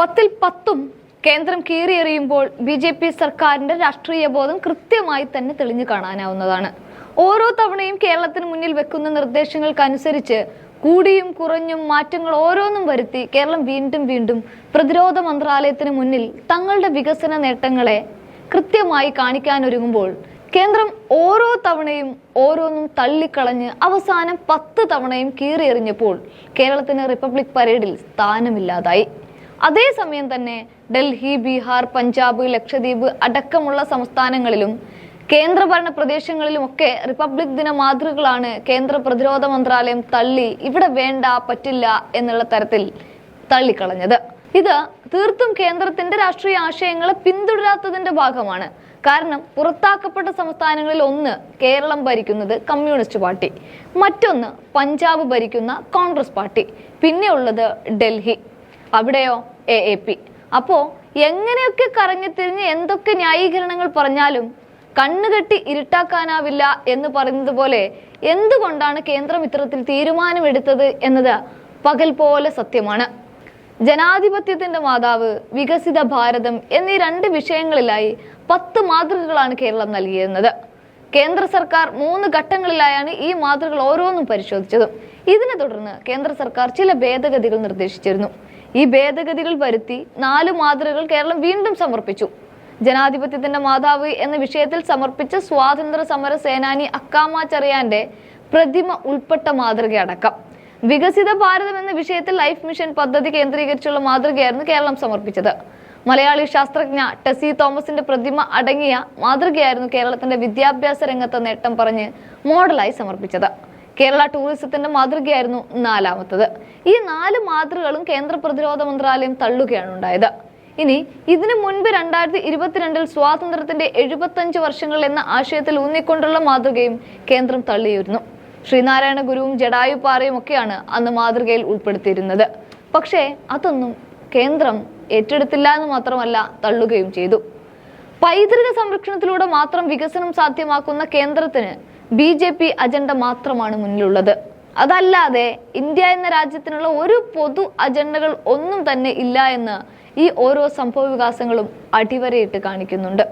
പത്തിൽ പത്തും കേന്ദ്രം കീറിയെറിയുമ്പോൾ ബി ജെ പി സർക്കാരിന്റെ രാഷ്ട്രീയ ബോധം കൃത്യമായി തന്നെ തെളിഞ്ഞു കാണാനാവുന്നതാണ്. ഓരോ തവണയും കേരളത്തിന് മുന്നിൽ വെക്കുന്ന നിർദ്ദേശങ്ങൾക്കനുസരിച്ച് കൂടിയും കുറഞ്ഞും മാറ്റങ്ങൾ ഓരോന്നും വരുത്തി കേരളം വീണ്ടും വീണ്ടും പ്രതിരോധ മന്ത്രാലയത്തിന് മുന്നിൽ തങ്ങളുടെ വികസന നേട്ടങ്ങളെ കൃത്യമായി കാണിക്കാനൊരുങ്ങുമ്പോൾ കേന്ദ്രം ഓരോ തവണയും ഓരോന്നും തള്ളിക്കളഞ്ഞ് അവസാനം പത്ത് തവണയും കീറിയെറിഞ്ഞപ്പോൾ കേരളത്തിന് റിപ്പബ്ലിക് പരേഡിൽ സ്ഥാനമില്ലാതായി. അതേസമയം തന്നെ ഡൽഹി ബീഹാർ പഞ്ചാബ് ലക്ഷദ്വീപ് അടക്കമുള്ള സംസ്ഥാനങ്ങളിലും കേന്ദ്രഭരണ പ്രദേശങ്ങളിലുമൊക്കെ റിപ്പബ്ലിക് ദിന മാതൃകളാണ് കേന്ദ്ര പ്രതിരോധ മന്ത്രാലയം തള്ളി ഇവിടെ വേണ്ട പറ്റില്ല എന്നുള്ള തരത്തിൽ തള്ളിക്കളഞ്ഞത്. ഇത് തീർത്തും കേന്ദ്രത്തിന്റെ രാഷ്ട്രീയ ആശയങ്ങളെ പിന്തുടരാത്തതിന്റെ ഭാഗമാണ്. കാരണം പുറത്താക്കപ്പെട്ട സംസ്ഥാനങ്ങളിൽ ഒന്ന് കേരളം ഭരിക്കുന്നത് കമ്മ്യൂണിസ്റ്റ് പാർട്ടി മറ്റൊന്ന് പഞ്ചാബ് ഭരിക്കുന്ന കോൺഗ്രസ് പാർട്ടി പിന്നെ ഉള്ളത് ഡൽഹി. അവിടെയോ? A A P. അപ്പോ എങ്ങനെയൊക്കെ കറങ്ങി തിരിഞ്ഞ് എന്തൊക്കെ ന്യായീകരണങ്ങൾ പറഞ്ഞാലും കണ്ണുകെട്ടി ഇരുട്ടാക്കാനാവില്ല എന്ന് പറയുന്നത് പോലെ എന്തുകൊണ്ടാണ് കേന്ദ്രം ഇത്തരത്തിൽ തീരുമാനമെടുത്തത് എന്നത് പകൽ പോലെ സത്യമാണ്. ജനാധിപത്യത്തിന്റെ മാതാവ് വികസിത ഭാരതം എന്നീ രണ്ട് വിഷയങ്ങളിലായി പത്ത് മാതൃകകളാണ് കേരളം നൽകിയിരുന്നത്. കേന്ദ്ര സർക്കാർ മൂന്ന് ഘട്ടങ്ങളിലായാണ് ഈ മാതൃകകൾ ഓരോന്നും പരിശോധിച്ചത്. ഇതിനെ തുടർന്ന് കേന്ദ്ര സർക്കാർ ചില ഭേദഗതികൾ നിർദ്ദേശിച്ചിരുന്നു. ഈ ഭേദഗതികൾ വരുത്തി നാല് മാതൃകകൾ കേരളം വീണ്ടും സമർപ്പിച്ചു. ജനാധിപത്യത്തിന്റെ മാതാവ് എന്ന വിഷയത്തിൽ സമർപ്പിച്ച സ്വാതന്ത്ര്യ സമര സേനാനി അക്കാമ ചെറിയാന്റെ പ്രതിമ ഉൾപ്പെട്ട മാതൃകയടക്കം. വികസിത ഭാരതം എന്ന വിഷയത്തിൽ ലൈഫ് മിഷൻ പദ്ധതി കേന്ദ്രീകരിച്ചുള്ള മാതൃകയായിരുന്നു കേരളം സമർപ്പിച്ചത്. മലയാളി ശാസ്ത്രജ്ഞ ടെസി തോമസിന്റെ പ്രതിമ അടങ്ങിയ മാതൃകയായിരുന്നു കേരളത്തിന്റെ വിദ്യാഭ്യാസ രംഗത്തെ നേട്ടം പറഞ്ഞ് മോഡലായി സമർപ്പിച്ചത്. കേരള ടൂറിസത്തിന്റെ മാതൃകയായിരുന്നു നാലാമത്തത്. ഈ നാല് മാതൃകകളും കേന്ദ്ര പ്രതിരോധ മന്ത്രാലയം തള്ളുകയാണ് ഉണ്ടായത്. ഇനി ഇതിനു മുൻപ് രണ്ടായിരത്തി ഇരുപത്തിരണ്ടിൽ സ്വാതന്ത്ര്യത്തിന്റെ എഴുപത്തഞ്ച് വർഷങ്ങൾ എന്ന ആശയത്തിൽ ഊന്നിക്കൊണ്ടുള്ള മാതൃകയും കേന്ദ്രം തള്ളിയിരുന്നു. ശ്രീനാരായണ ഗുരുവും ജഡായു പാറയും ഒക്കെയാണ് അന്ന് മാതൃകയിൽ ഉൾപ്പെടുത്തിയിരുന്നത്. പക്ഷേ അതൊന്നും കേന്ദ്രം ഏറ്റെടുത്തില്ല എന്ന് മാത്രമല്ല തള്ളുകയും ചെയ്തു. പൈതൃക സംരക്ഷണത്തിലൂടെ മാത്രം വികസനം സാധ്യമാക്കുന്ന കേന്ദ്രത്തിന് ബി ജെ പി അജണ്ട മാത്രമാണ് മുന്നിലുള്ളത്. അതല്ലാതെ ഇന്ത്യ എന്ന രാജ്യത്തിനുള്ള ഒരു പൊതു അജണ്ടകൾ ഒന്നും തന്നെ ഇല്ല എന്ന് ഈ ഓരോ സംഭവ വികാസങ്ങളും അടിവരയിട്ട് കാണിക്കുന്നുണ്ട്.